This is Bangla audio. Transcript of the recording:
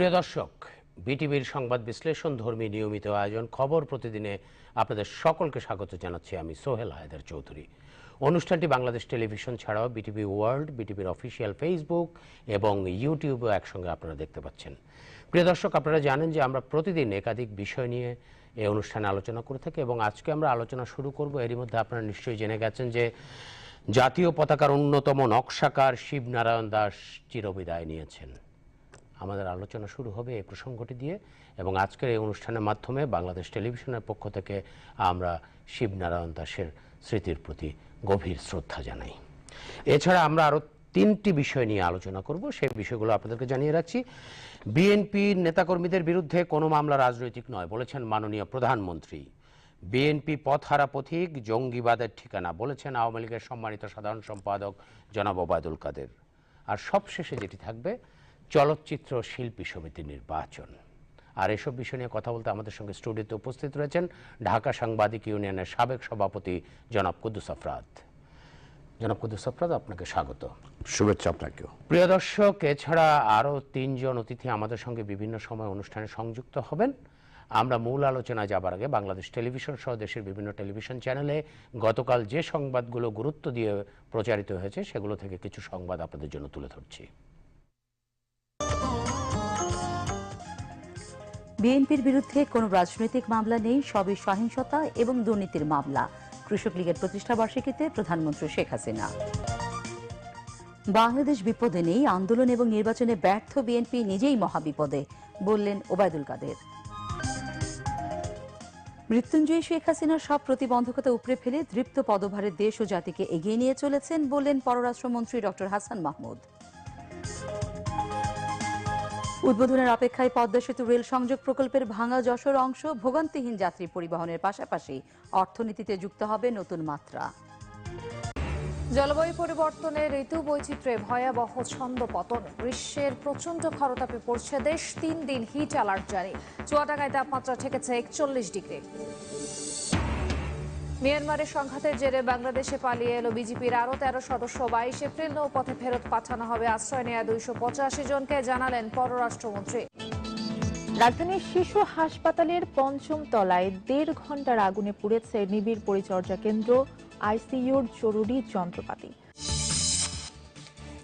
প্রিয় দর্শক, বিটিভির সংবাদ বিশ্লেষণ ধর্মী নিয়মিত আয়োজন খবর প্রতিদিনে আপনাদের সকলকে স্বাগত জানাচ্ছি আমি সোহেল হায়দার চৌধুরী। অনুষ্ঠানটি বাংলাদেশ টেলিভিশন ছাড়াও বিটিভি ওয়ার্ল্ড, বিটিভির অফিসিয়াল ফেসবুক এবং ইউটিউবেও একসঙ্গে আপনারা দেখতে পাচ্ছেন। প্রিয় দর্শক, আপনারা জানেন যে আমরা প্রতিদিন একাধিক বিষয় নিয়ে এই অনুষ্ঠানে আলোচনা করে থাকি এবং আজকে আমরা আলোচনা শুরু করব। এরই মধ্যে আপনারা নিশ্চয়ই জেনে গেছেন যে জাতীয় পতাকার অন্যতম নকশাকার শিবনারায়ণ দাস চিরবিদায় নিয়েছেন। আমাদের আলোচনা শুরু হবে এই প্রসঙ্গটি দিয়ে এবং আজকের এই অনুষ্ঠানের মাধ্যমে বাংলাদেশ টেলিভিশনের পক্ষ থেকে আমরা শিবনারায়ণ দাসের স্মৃতির প্রতি গভীর শ্রদ্ধা জানাই। এছাড়া আমরা আরও তিনটি বিষয় নিয়ে আলোচনা করব, সেই বিষয়গুলো আপনাদেরকে জানিয়ে রাখছি। বিএনপির নেতাকর্মীদের বিরুদ্ধে কোনো মামলা রাজনৈতিক নয়, বলেছেন মাননীয় প্রধানমন্ত্রী। বিএনপি পথহারা পথিক, জঙ্গিবাদের ঠিকানা বলেছেন আওয়ামী লীগের সম্মানিত সাধারণ সম্পাদক জনাব ওবায়দুল কাদের। আর সবশেষে যেটি থাকবে চলচ্চিত্র শিল্পী সমিতি নির্বাচন। আর এসব বিষয় নিয়ে কথা বলতে আমাদের সঙ্গে স্টুডিওতে উপস্থিত রয়েছেন ঢাকা সাংবাদিক ইউনিয়নের সাবেক সভাপতি জনাব কুদ্দুস আফরাদ জনাব কুদ্দুস আফরাদ আপনাকে স্বাগত। শুভেচ্ছা আপনাকেও। প্রিয় দর্শক এছাড়া আরও তিনজন অতিথি আমাদের সঙ্গে বিভিন্ন সময় অনুষ্ঠানে সংযুক্ত হবেন। আমরা মূল আলোচনায় যাবার আগে বাংলাদেশ টেলিভিশন সহ দেশের বিভিন্ন টেলিভিশন চ্যানেলে গতকাল যে সংবাদগুলো গুরুত্ব দিয়ে প্রচারিত হয়েছে সেগুলো থেকে কিছু সংবাদ আপনাদের জন্য তুলে ধরছি। বিএনপির বিরুদ্ধে কোনো রাজনৈতিক মামলা নেই, সবই সহিংসতা এবং দুর্নীতির মামলা। কৃষক লীগের প্রতিষ্ঠা বার্ষিকীতে প্রধানমন্ত্রী শেখ হাসিনা। বাংলাদেশ বিপদে নেই, আন্দোলন এবং নির্বাচনে ব্যর্থ বিএনপি নিজেই মহাবিপদে, বললেন ওবায়দুল কাদের। মৃত্যুঞ্জয়ী শেখ হাসিনার সব প্রতিবন্ধকতা উপড়ে ফেলে দৃপ্ত পদভারে দেশ ও জাতিকে এগিয়ে নিয়ে চলেছেন বললেন পররাষ্ট্রমন্ত্রী ডক্টর হাসান মাহমুদ। উদ্বোধনের অপেক্ষায় পদ্মা সেতু রেল সংযোগ প্রকল্পের ভাঙা যশোর অংশ ভোগান্তিহীন যাত্রী পরিবহনের পাশাপাশি অর্থনীতিতে যুক্ত হবে নতুন মাত্রা। জলবায়ু পরিবর্তনের ঋতু বৈচিত্র্যে ভয়াবহ ছন্দ পতন। গ্রীষ্মের প্রচণ্ড খরতাপে পড়ছে দেশ, তিন দিন হিট অ্যালার্ট জারি। চুয়াডাঙ্গায় তাপমাত্রা ঠেকেছে একচল্লিশ ডিগ্রি। মিয়ানমারের সংঘাতের জেরে বাংলাদেশে পালিয়ে এলো বিজেপির আরও তেরো সদস্য। বাইশ এপ্রিল নৌপথে ফেরত পাঠানো হবে। আশ্রয় নেয়া দুইশো পঁচাশি জনকে জানালেন পররাষ্ট্রমন্ত্রী। রাজধানীর শিশু হাসপাতালের পঞ্চম তলায় দেড় ঘণ্টার আগুনে পুড়েছে নিবিড় পরিচর্যা কেন্দ্র, আইসিইউর জরুরি যন্ত্রপাতি।